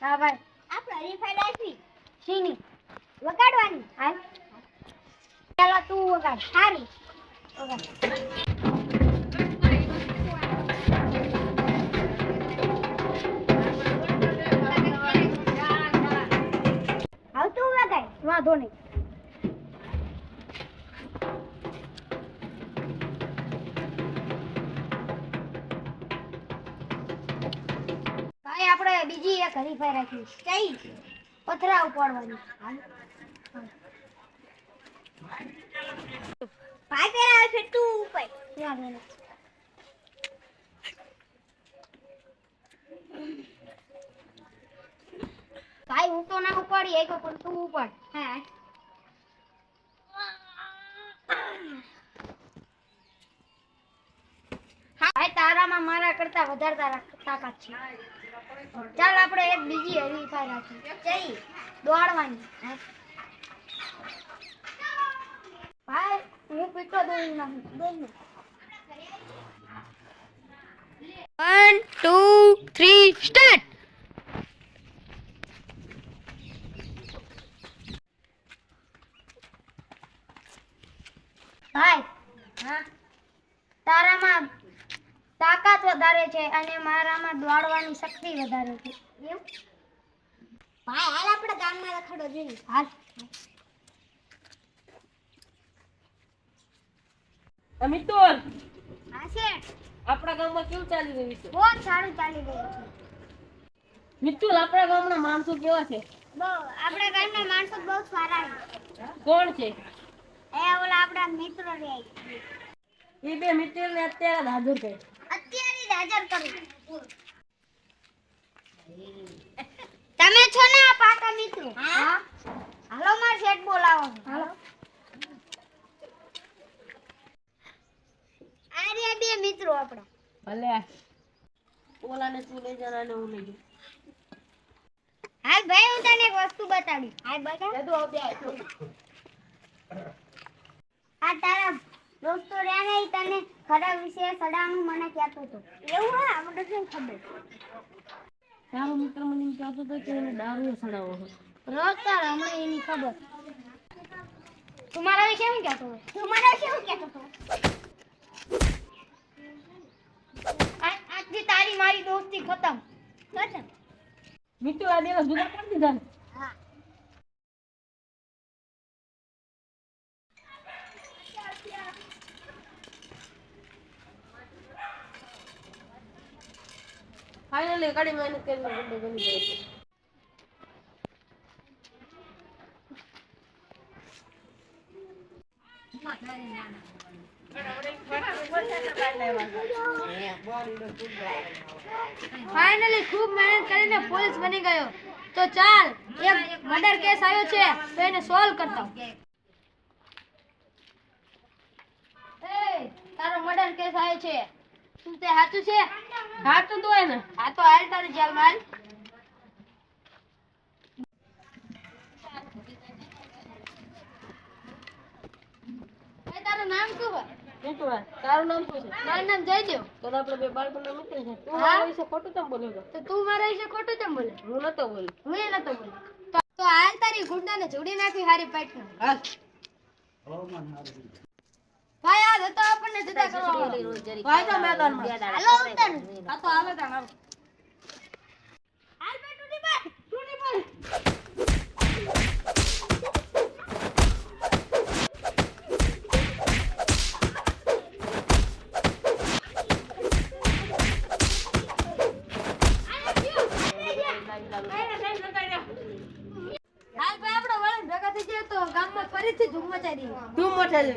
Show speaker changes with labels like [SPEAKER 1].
[SPEAKER 1] હા ભાઈ.
[SPEAKER 2] આપણે હરીફાઈ રાખવી
[SPEAKER 1] શીની.
[SPEAKER 2] વગાડવાની.
[SPEAKER 1] હા ચાલો તું વગાડ.
[SPEAKER 2] સારું.
[SPEAKER 1] વગાડ. વાંધો નહીં. આપણે બીજી એક હરીફાઈ રાખી
[SPEAKER 2] કઈ
[SPEAKER 1] પથરા ઉપાડવાની
[SPEAKER 2] ભાઈ પેલા આવે તું ઉપર.
[SPEAKER 1] ભાઈ હું તો ના ઉપાડી એક પણ તું ઉપાડ.
[SPEAKER 2] હા.
[SPEAKER 1] ભાઈ તારામાં મારા કરતા વધારે તારા તાકાત છે. ચાલ આપણે એક બીજી હરીફાઈ રાખી
[SPEAKER 2] કઈ
[SPEAKER 1] દોડવાની. ભાઈ હું પીટો દોડી નાખું. દોડ વન ટુ થ્રી સ્ટાર્ટ ભાઈ
[SPEAKER 2] હા?
[SPEAKER 1] તારામાં તાકાત વધારે છે અને મારામાં દોડવાની શક્તિ વધારે છે.
[SPEAKER 2] એવું ભાઈ હાલ આપણે ગામમાં રખડો જોઈએ.
[SPEAKER 1] હાલ.
[SPEAKER 3] અમિતોર
[SPEAKER 2] હા છે.
[SPEAKER 3] આપણા ગામમાં કેવું ચાલી રહ્યું છે?
[SPEAKER 1] બહુ સારું ચાલી રહ્યું છે.
[SPEAKER 3] મિતુલ આપણા ગામના માણસો કેવા છે?
[SPEAKER 2] બહુ આપણા ગામના માણસો બહુ સારા છે.
[SPEAKER 3] કોણ છે?
[SPEAKER 2] એ ઓલા આપણા મિત્રો રહે
[SPEAKER 3] એ બે મિતુલ ને અત્યારે હાજર કરે
[SPEAKER 2] હાજર કરું. તમે છો ને આ પાકા મિત્રો?
[SPEAKER 1] હા. હાલો માર શેઠ બોલાવો. હાલો.
[SPEAKER 2] આરે બે મિત્રો આપણા.
[SPEAKER 3] ભલે. ઓલાને તું લઈ જા ને હું લઈ જઉં.
[SPEAKER 2] હાલ ભાઈ હું તને એક વસ્તુ બતાવી હાલ બતાવ
[SPEAKER 3] જતું આવ બે
[SPEAKER 2] આ તારા દોસ્તો રહ્યા નહીં તને ખરા વિશે સડાનું મને કહેતો હતો એવું હા મને શું ખબર?
[SPEAKER 3] તારો મિત્ર મને કહેતો હતો કે એને દારૂ સડાવો
[SPEAKER 1] રોજ તાર હમણાં એની ખબર. તું મારા વિશે શું કહેતો હતો
[SPEAKER 2] તું વિશે શું કહેતો હતો?
[SPEAKER 1] આજથી તારી મારી દોસ્તી ખતમ.
[SPEAKER 2] ખતમ.
[SPEAKER 3] મિતુલ આ દિવસ જુદા કરી દીધા ફાઇનલી ગાડી મહેનત કરીને
[SPEAKER 1] ખૂબ મહેનત કરીને પોલીસ બની ગયો. તો ચાલ, એક મર્ડર કેસ આવ્યો છે, તો એને સોલ્વ કરતા તારો મર્ડર કેસ આવ્યો છે. શું તે સાચું છે?
[SPEAKER 3] સાચું તો ને.
[SPEAKER 1] આ તો હાલ તારે જેલ માલ. તારું નામ શું હોય?
[SPEAKER 3] તારું નામ શું છે?
[SPEAKER 1] મારું નામ જયદેવ.
[SPEAKER 3] તો આપણે બે બાળકોના મિત્ર છે. તું મારા વિશે ખોટું કેમ બોલ્યો
[SPEAKER 1] તો? તું મારા વિશે ખોટું કેમ બોલે?
[SPEAKER 3] હું નતો બોલ્યો
[SPEAKER 1] હું એ નતો બોલ્યો તો તો હાલ તારી ગુંડાને જોડી નાખી હારી પેટનો.
[SPEAKER 3] હાલ.
[SPEAKER 1] ભાઈ આ જતો આપણને જુદા કરવા વાળો.
[SPEAKER 3] તો મેદાનમાં
[SPEAKER 2] હાલો ઉતર.
[SPEAKER 1] આ તો આવે તાણ
[SPEAKER 3] ದುಮ್ಮಚ್ಚಿ ದುಮ್ಮಚಾರಿ
[SPEAKER 2] ದುಮ್ಮಚಾರಿ